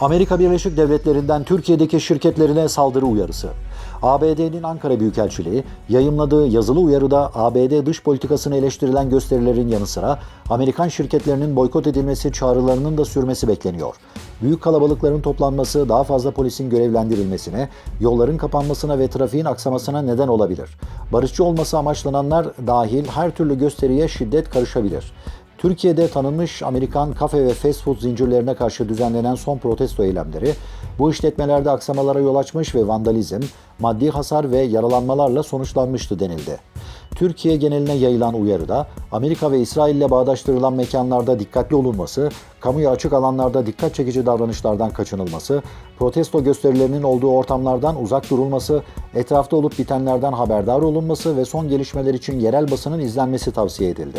Amerika Birleşik Devletleri'nden Türkiye'deki şirketlerine saldırı uyarısı. ABD'nin Ankara Büyükelçiliği yayımladığı yazılı uyarıda ABD dış politikasını eleştirilen gösterilerin yanı sıra Amerikan şirketlerinin boykot edilmesi çağrılarının da sürmesi bekleniyor. Büyük kalabalıkların toplanması daha fazla polisin görevlendirilmesine, yolların kapanmasına ve trafiğin aksamasına neden olabilir. Barışçı olması amaçlananlar dahil her türlü gösteriye şiddet karışabilir. Türkiye'de tanınmış Amerikan kafe ve fast food zincirlerine karşı düzenlenen son protesto eylemleri bu işletmelerde aksamalara yol açmış ve vandalizm, maddi hasar ve yaralanmalarla sonuçlanmıştı denildi. Türkiye geneline yayılan uyarıda Amerika ve İsrail ile bağdaştırılan mekanlarda dikkatli olunması, kamuya açık alanlarda dikkat çekici davranışlardan kaçınılması, protesto gösterilerinin olduğu ortamlardan uzak durulması, etrafta olup bitenlerden haberdar olunması ve son gelişmeler için yerel basının izlenmesi tavsiye edildi.